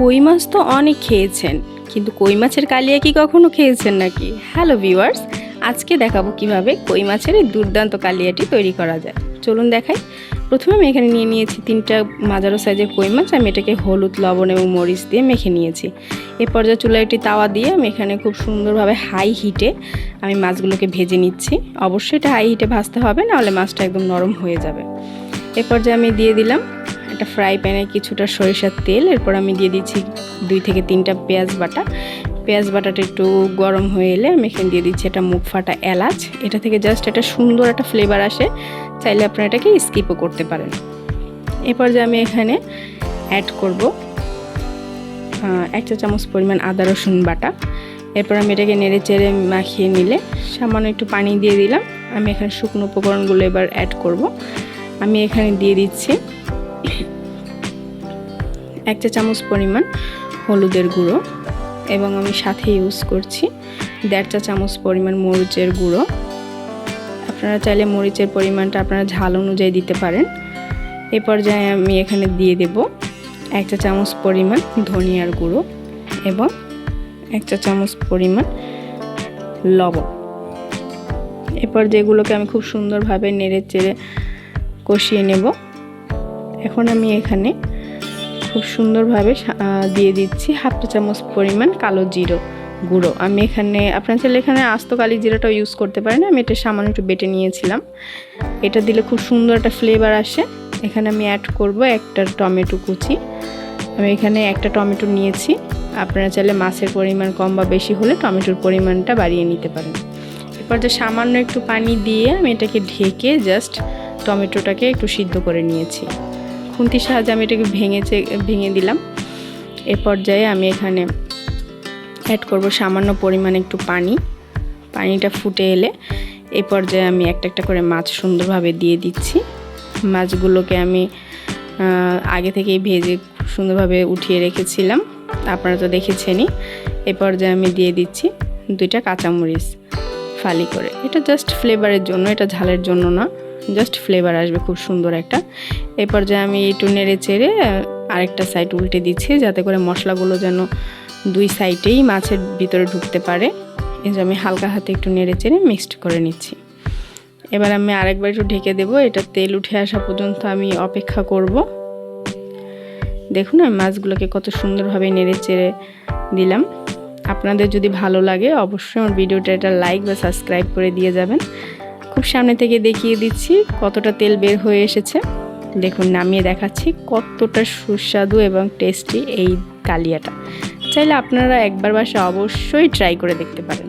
কই মাছ তো অনেক খেয়েছেন, কিন্তু কই মাছের কালিয়া কি কখনো খেয়েছেন নাকি? হ্যালো ভিউয়ার্স আজকে দেখাবো কীভাবে কই মাছের এই দুর্দান্ত কালিয়াটি তৈরি করা যায়। চলুন দেখাই। প্রথমে আমি এখানে নিয়ে নিয়েছি তিনটা মাজারো সাইজের কই মাছ, আমি এটাকে হলুদ, লবণ এবং মরিচ দিয়ে মেখে নিয়েছি। এ পর্যায়ে চুলায় একটি তাওয়া দিয়ে আমি এখানে খুব সুন্দরভাবে হাই হিটে আমি মাছগুলোকে ভেজে নিচ্ছি। অবশ্যই এটা হাই হিটে ভাজতে হবে, নাহলে মাছটা একদম নরম হয়ে যাবে। এ পর্যায়ে আমি দিয়ে দিলাম একটা ফ্রাই প্যানে কিছুটা সরিষার তেল, এরপর আমি দিয়ে দিচ্ছি দুই থেকে তিনটা পেঁয়াজ বাটা। পেঁয়াজ বাটাটা একটু গরম হয়ে এলে আমি এখানে দিয়ে দিচ্ছি একটা মুখ ফাটা এলাচ। এটা থেকে জাস্ট একটা সুন্দর একটা ফ্লেভার আসে, চাইলে আপনারা এটাকে স্কিপও করতে পারেন। এরপর যে আমি এখানে অ্যাড করব এক চা চামচ পরিমাণ আদা রসুন বাটা। এরপর আমি এটাকে নেড়ে চেড়ে মাখিয়ে নিলে সামান্য একটু পানি দিয়ে দিলাম। আমি এখানে শুকনো উপকরণগুলো এবার অ্যাড করব। আমি এখানে দিয়ে দিচ্ছি এক চা চামচ পরিমাণ হলুদের গুঁড়ো এবং আমি সাথে ইউজ করছি দেড় চা চামচ পরিমাণ মরিচের গুঁড়ো। আপনারা চাইলে মরিচের পরিমাণটা আপনারা ঝাল অনুযায়ী দিতে পারেন। এ পর্যায়ে আমি এখানে দিয়ে দেব এক চা চামচ পরিমাণ ধনিয়ার গুঁড়ো এবং এক চা চামচ পরিমাণ লবণ। এরপর যেগুলোকে আমি খুব সুন্দরভাবে নেড়ে চেড়ে কষিয়ে নেব। এখন আমি এখানে খুব সুন্দরভাবে দিয়ে দিচ্ছি হাফ চা চামচ পরিমাণ কালো জিরো গুঁড়ো। আমি এখানে, আপনার চাইলে এখানে আস্ত কালি জিরাটাও ইউজ করতে পারেন আমি এটা সামান্য একটু বেটে নিয়েছিলাম। এটা দিলে খুব সুন্দর একটা ফ্লেভার আসে। এখানে আমি অ্যাড করব একটা টমেটো কুচি। আমি এখানে একটা টমেটো নিয়েছি। আপনারা চাইলে মাছের পরিমাণ কম বা বেশি হলে টমেটোর পরিমাণটা বাড়িয়ে নিতে পারেন। এরপর যে সামান্য একটু পানি দিয়ে আমি এটাকে ঢেকে জাস্ট টমেটোটাকে একটু সিদ্ধ করে নিয়েছি। খুন্তির সাহায্যে আমি এটাকে ভেঙেছে ভেঙে দিলাম। এ পর্যায়ে আমি এখানে অ্যাড করব সামান্য পরিমাণে একটু পানি। পানিটা ফুটে এলে এই পর্যায়ে আমি একটা একটা করে মাছ সুন্দরভাবে দিয়ে দিচ্ছি। মাছগুলোকে আমি আগে থেকেই ভেজে সুন্দরভাবে উঠিয়ে রেখেছিলাম। আপনারা তো দেখেছেনই। এ পর্যায়ে আমি দিয়ে দিচ্ছি দুইটা কাঁচামরিচ ফালি করে। এটা জাস্ট ফ্লেভারের জন্য, এটা ঝালের জন্য না। জাস্ট ফ্লেভার আসবে, খুব সুন্দর একটা। এই পর্যায়ে আমি একটু নেড়ে চেড়ে আরেকটা সাইড উল্টে দিচ্ছি, যাতে করে মশলাগুলো যেন দুই সাইডেই মাছের ভিতরে ঢুকতে পারে। এই যে আমি হালকা হাতে একটু নেড়ে চেড়ে মিক্সড করে নিচ্ছি। এবার আমি আরেকবার একটু ঢেকে দেবো, এটা তেল উঠে আসা পর্যন্ত আমি অপেক্ষা করব। দেখুন, আমি মাছগুলোকে কত সুন্দরভাবে নেড়ে চেড়ে দিলাম। আপনাদের যদি ভালো লাগে, অবশ্যই আমার ভিডিওটা এটা লাইক বা সাবস্ক্রাইব করে দিয়ে যাবেন। খুব সামনে থেকে দেখিয়ে দিচ্ছি কতটা তেল বের হয়ে এসেছে। দেখুন, নামিয়ে দেখাচ্ছি কতটা সুস্বাদু এবং টেস্টি এই কালিয়াটা। চাইলে আপনারা একবার বাসা অবশ্যই ট্রাই করে দেখতে পারেন।